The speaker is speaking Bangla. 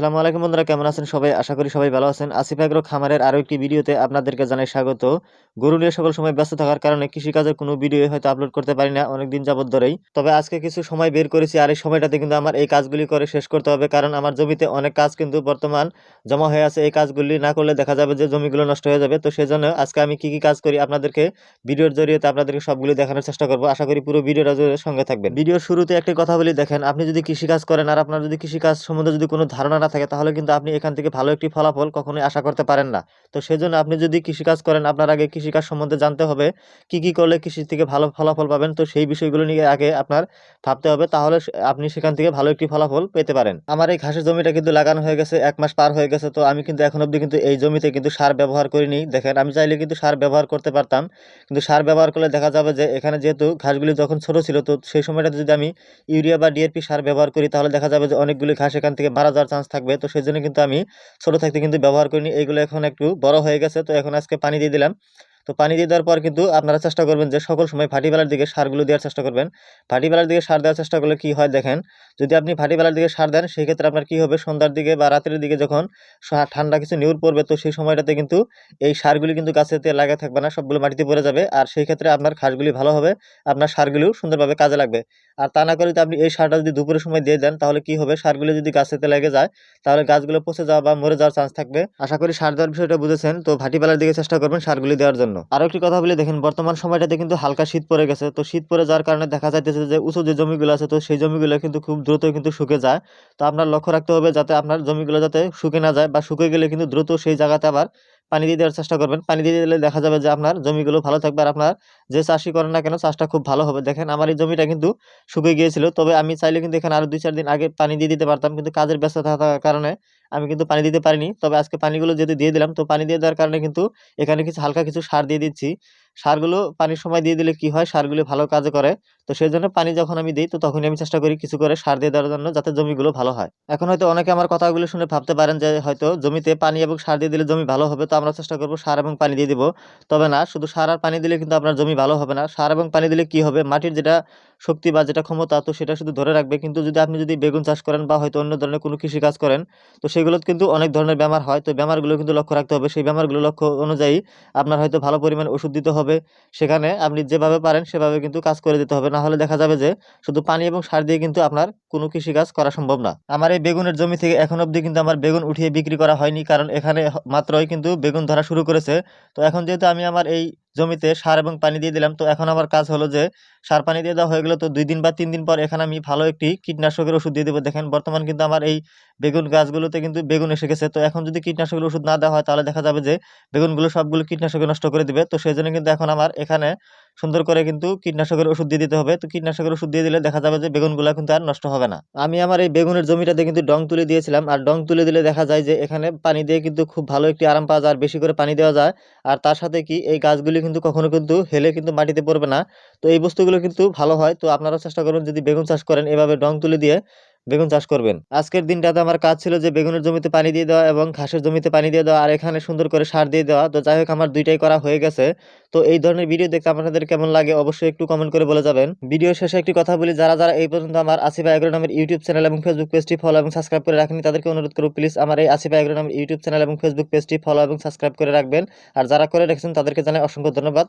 আসসালামু আলাইকুম বন্ধুরা, কেমন আছেন সবাই? আশা করি সবাই ভালো আছেন। আসিফ এগ্রো খামারের আরও একটি ভিডিওতে আপনাদেরকে জানাই স্বাগত। গরু নিয়ে সকল সময় ব্যস্ত থাকার কারণে কৃষিকাজের কোনো ভিডিও হয়তো আপলোড করতে পারি না অনেকদিন যাবত ধরেই। তবে আজকে কিছু সময় বের করেছি আর এই সময়টাতে কিন্তু আমার এই কাজগুলি করে শেষ করতে হবে কারণ আমার জমিতে অনেক কাজ কিন্তু বর্তমান জমা হয়ে আছে। এই কাজগুলি না করলে দেখা যাবে যে জমিগুলো নষ্ট হয়ে যাবে। তো সেজন্য আজকে আমি কি কি কাজ করি আপনাদেরকে ভিডিওর জরিয়ে আপনাদেরকে সবগুলি দেখানোর চেষ্টা করব। আশা করি পুরো ভিডিওটা সঙ্গে থাকবেন। ভিডিওর শুরুতে একটি কথা বলি, দেখেন, আপনি যদি কৃষিকাজ করেন আর আপনার যদি কৃষিকাজ সম্বন্ধে যদি কোনো ধারণা থাকে, তাহলে কিন্তু আপনি এখান থেকে ভালো একটি ফলাফল কখনোই আশা করতে পারেন না। তো সেজন্য আপনি যদি কৃষিকাজ করেন, আপনার আগে কৃষিকাজ সম্বন্ধে জানতে হবে, কি কি করলে কৃষি থেকে ভালো ফলাফল পাবেন, তো সেই বিষয়গুলো নিয়ে আগে আপনার ভাবতে হবে, তাহলে আপনি সেখান থেকে ভালো একটি ফলাফল পেতে পারেন। আমার এই ঘাসের জমিটা কিন্তু লাগানো হয়ে গেছে, এক মাস পার হয়ে গেছে, তো আমি কিন্তু এখন অবধি কিন্তু এই জমিতে কিন্তু সার ব্যবহার করিনি। দেখেন, আমি চাইলে কিন্তু সার ব্যবহার করতে পারতাম, কিন্তু সার ব্যবহার করলে দেখা যাবে যে এখানে যেহেতু ঘাসগুলি যখন ছোট ছিল, তো সেই সময়টাতে যদি আমি ইউরিয়া বা ডিএপি সার ব্যবহার করি, তাহলে দেখা যাবে যে অনেকগুলি ঘাস এখান থেকে মারা যাওয়ার চান্স থাকবে। তো সেই জন্য কিন্তু আমি ছোটো থাকতে কিন্তু ব্যবহার করিনি। এইগুলো এখন একটু বড় হয়ে গেছে। তো এখন আজকে পানি দিয়ে দিলাম। তো পানি দিয়ে দেওয়ার পর কিন্তু আপনারা চেষ্টা করবেন যে সকল সময় ভাটিবেলার দিকে সারগুলো দেওয়ার চেষ্টা করবেন। ভাটিবেলার দিকে সার দেওয়ার চেষ্টা করলে কি হয় দেখেন, যদি আপনি ভাটিবেলার দিকে সার দেন সেই ক্ষেত্রে আপনার কি হবে? সন্ধ্যার দিকে বা রাতের দিকে যখন ঠান্ডা কিছু নিউর পড়বে, তো সেই সময়টাতে কিন্তু এই সারগুলি কিন্তু গাছেতে লাগা থাকবে না, সবগুলো মাটিতে পড়ে যাবে। আর সেই ক্ষেত্রে আপনার ঘাসগুলি ভালো হবে, আপনার সারগুলিও সুন্দরভাবে কাজে লাগবে। আর তা না করে যদি আপনি এই সারটা যদি দুপুরের সময় দিয়ে দেন, তাহলে কি হবে? সারগুলো যদি গাছেতে লেগে যায়, তাহলে গাছগুলো পচে যাওয়া বা মরে যাওয়ার চান্স থাকবে। আশা করি সার দেওয়ার বিষয়টা বুঝেছেন, তো ভাটিবেলার দিকে চেষ্টা করবেন সারগুলি দেওয়ার জন্য। আরও একটি কথা বলে, দেখেন বর্তমান সময়টাতে কিন্তু হালকা শীত পড়ে গেছে। তো শীত পড়ে যাওয়ার কারণে দেখা যাইতেছে যে উঁচু যে জমিগুলো আছে, তো সেই জমিগুলো কিন্তু খুব দ্রুত কিন্তু শুকে যায়। তো আপনার লক্ষ্য রাখতে হবে যাতে আপনার জমিগুলো যাতে শুকে না যায় বা শুকে গেলে কিন্তু দ্রুত সেই জায়গাতে আবার পানি দিয়ে দেওয়ার চেষ্টা করবেন। পানি দিয়ে দিলে দেখা যাবে যে আপনার জমিগুলো ভালো থাকবে আর আপনার যে চাষই করেন না কেন, চাষটা খুব ভালো হবে। দেখেন আমার এই জমিটা কিন্তু শুকিয়ে গিয়েছিল, তবে আমি চাইলে কিন্তু এখানে আরও দুই চার দিন আগে পানি দিয়ে দিতে পারতাম। কিন্তু কাজের ব্যস্ত থাকার কারণে আমি কিন্তু পানি দিতে পারিনি। তবে আজকে পানিগুলো যেহেতু দিয়ে দিলাম, তো পানি দিয়ে দেওয়ার কারণে কিন্তু এখানে কিছু হালকা কিছু সার দিয়ে দিচ্ছি। সারগুলো পানির সময় দিয়ে দিলে কি হয়? সারগুলো ভালো কাজ করে। তো সেই জন্য পানি যখন আমি দিই, তো তখনই আমি চেষ্টা করি কিছু করে সার দিয়ে দেওয়ার জন্য যাতে জমিগুলো ভালো হয়। এখন হয়তো অনেকে আমার কথাগুলো শুনে ভাবতে পারেন যে হয়তো জমিতে পানি এবং সার দিয়ে দিলে জমি ভালো হবে, তো আমরা চেষ্টা করব সার এবং পানি দিয়ে দিব। তবে না, শুধু সার আর পানি দিলে কিন্তু আপনার জমি ভালো হবে না। সার এবং পানি দিলে কি হবে? মাটির যেটা শক্তি বা যেটা ক্ষমতা, তো সেটা শুধু ধরে রাখবে। কিন্তু যদি আপনি যদি বেগুন চাষ করেন বা হয়তো অন্য ধরনের কোনো কৃষি কাজ করেন, তো সেগুলোতে কিন্তু অনেক ধরনের বেমার হয়। তো বেমারগুলো কিন্তু লক্ষ্য রাখতে হবে। সেই বেমারগুলো লক্ষ্য অনুযায়ী আপনার হয়তো ভালো পরিমাণ ওষুধ দিতে হবে। সেখানে আপনি যেভাবে পারেন সেভাবে কিন্তু কাজ করে দিতে হবে। না হলে দেখা যাবে যে শুধু পানি এবং সার দিয়ে কিন্তু আপনার কোনো কৃষি কাজ করা সম্ভব না। আমার এই বেগুনের জমি থেকে এখন অবধি কিন্তু আমার বেগুন উঠিয়ে বিক্রি করা হয়নি। কারণ এখানে মাত্রই কিন্তু বেগুন ধরা শুরু করেছে। তো এখন যেহেতু আমি আমার এই জমিতে সার এবং পানি দিয়ে দিলাম। তো এখন আমার কাজ হলো যে, সার পানি দিয়ে দেওয়া হয়ে গেলো তো দুই দিন বা তিন দিন পর এখানে আমি ভালো একটি কীটনাশকের ওষুধ দিয়ে দেবো। দেখেন, বর্তমান কিন্তু আমার এই বেগুন গাছগুলোতে কিন্তু বেগুন এসে গেছে। তো এখন যদি কীটনাশকের ওষুধ না দেওয়া হয়, তাহলে দেখা যাবে যে, বেগুনগুলো সবগুলো কীটনাশকে নষ্ট করে দিবে। তো সেই জন্য কিন্তু এখন আমার এখানে সুন্দর করে কিন্তু কীটনাশকের ওষুধ দিয়ে দিতে হবে। তো কীটনাশকের ওষুধ দিয়ে দিলে দেখা যাবে যে বেগুনগুলো কিন্তু আর নষ্ট হবে না। আমি আমার এই বেগুনের জমিটাতে কিন্তু ডং তুলে দিয়েছিলাম। আর ডং তুলে দিলে দেখা যায় যে এখানে পানি দিয়ে কিন্তু খুব ভালো একটি আরাম পাওয়া যায়, আর বেশি করে পানি দেওয়া যায়। আর তার সাথে কি এই গাছগুলি কিন্তু কখনো কিন্তু হেলে কিন্তু মাটিতে পড়বে না। তো এই বস্তুগুলো কিন্তু ভালো হয়। তো আপনারা চেষ্টা করুন যদি বেগুন চাষ করেন এভাবে ডং তুলে দিয়ে বেগুন চাষ করবেন। আজকের দিনটাতে আমার কাজ ছিল যে বেগুনের জমিতে পানি দিয়ে দেওয়া এবং ঘাসের জমিতে পানি দিয়ে দেওয়া আর এখানে সুন্দর করে সার দিয়ে দেওয়া। তো যাই হোক, আমার দুইটাই করা হয়ে গেছে। তো এই ধরনের ভিডিও দেখতে আপনাদের কেমন লাগে অবশ্যই একটু কমেন্ট করে বলে যাবেন। ভিডিও শেষে একটি কথা বলি, যারা যারা এই পর্যন্ত আমার আসিফা এগ্রো ইউটিউব চ্যানেল এবং ফেসবুক পেজটি ফলো এবং সাবস্ক্রাইব করে রাখেনি তাদেরকে অনুরোধ করব প্লিজ আমার এই আসিফা এগ্রো ইউটিউব চ্যানেল এবং ফেসবুক পেজটি ফলো এবং সাবস্ক্রাইব করে রাখবেন। আর যারা করে রেখেছেন, তাদেরকে জানাই অসংখ্য ধন্যবাদ।